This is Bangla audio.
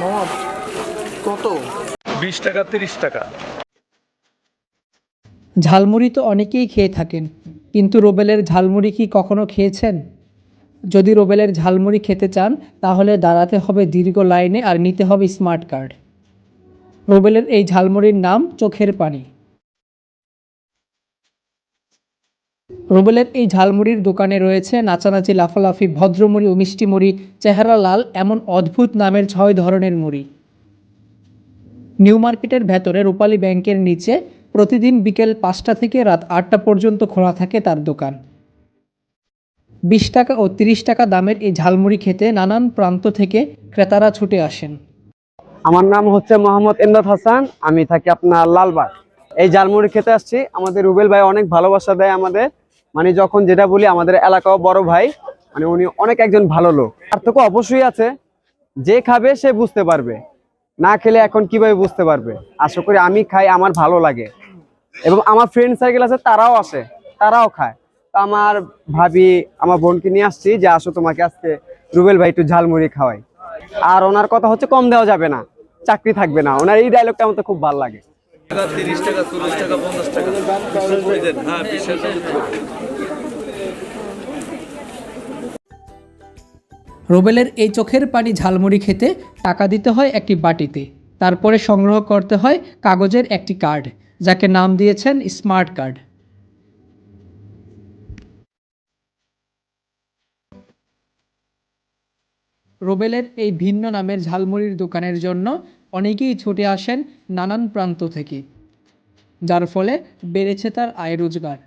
মামা কত? বিশ টাকা তিরিশ টাকা। ঝালমুড়ি তো অনেকেই খেয়ে থাকেন কিন্তু রোবেলের ঝালমুড়ি কি কখনো খেয়েছেন? যদি রোবেলের ঝালমুড়ি খেতে চান তাহলে দাঁড়াতে হবে দীর্ঘ লাইনে আর নিতে হবে স্মার্ট কার্ড। রোবেলের এই ঝালমুড়ির নাম চোখের পানি। রোবেলের এই ঝালমুড়ির দোকানে রয়েছে নাচানাচি লাফালাফি, ভদ্রমুড়ি ও মিষ্টি মুড়ি চেহারা লাল এমন অদ্ভুত নামের ছয় ধরনের মুড়ি। নিউ মার্কেটের ভেতরে রূপালী ব্যাংকের নিচে প্রতিদিন বিকেল পাঁচটা থেকে রাত আটটা পর্যন্ত খোলা থাকে তার দোকান। বিশ টাকা ও তিরিশ টাকা দামের এই ঝালমুড়ি খেতে নানান প্রান্ত থেকে ক্রেতারা ছুটে আসেন। আমার নাম হচ্ছে মোহাম্মদ এমদাদ হাসান, আমি থাকি আপনার লালবাগ। এই জালমুড়ি খেতে আসছি। আমাদের রুবেল ভাই অনেক ভালোবাসা দেয় আমাদের। মানে যখন যেটা বলি, আমাদের এলাকাও বড় ভাই। মানে উনি অনেক একজন ভালো লোক। পার্থক্য অবশ্যই আছে। যে খাবে, সে বুঝতে পারবে। না খেলে এখন কীভাবে বুঝতে পারবে? আশা করি আমি খাই, আমার ভালো লাগে। এবং আমার ফ্রেন্ড সার্কেল আছে, তারাও আসে। তারাও খায়। তো আমার ভাবি, আমার বোনকে নিয়ে আসছি যে, আসো তোমাকে আজকে রুবেল ভাই একটু ঝালমুড়ি খাওয়াই। আর ওনার কথা হচ্ছে, কম দেওয়া যাবে না। চাকরি থাকবে না। ওনার এই ডায়লগটা আমার তো খুব ভালো লাগে। হ্যাঁ রোবেলের এই চোখের পানি ঝালমুড়ি খেতে টাকা দিতে হয় একটি বাটিতে। তারপরে সংগ্রহ করতে হয় কাগজের একটি কার্ড, যাকে নাম দিয়েছেন স্মার্ট কার্ড। রোবেলের এই ভিন্ন নামের ঝালমুড়ির দোকানের জন্য অনেকেই ছুটে আসেন নানান প্রান্ত থেকে যার ফলে বেড়েছে তার আয় রোজগার।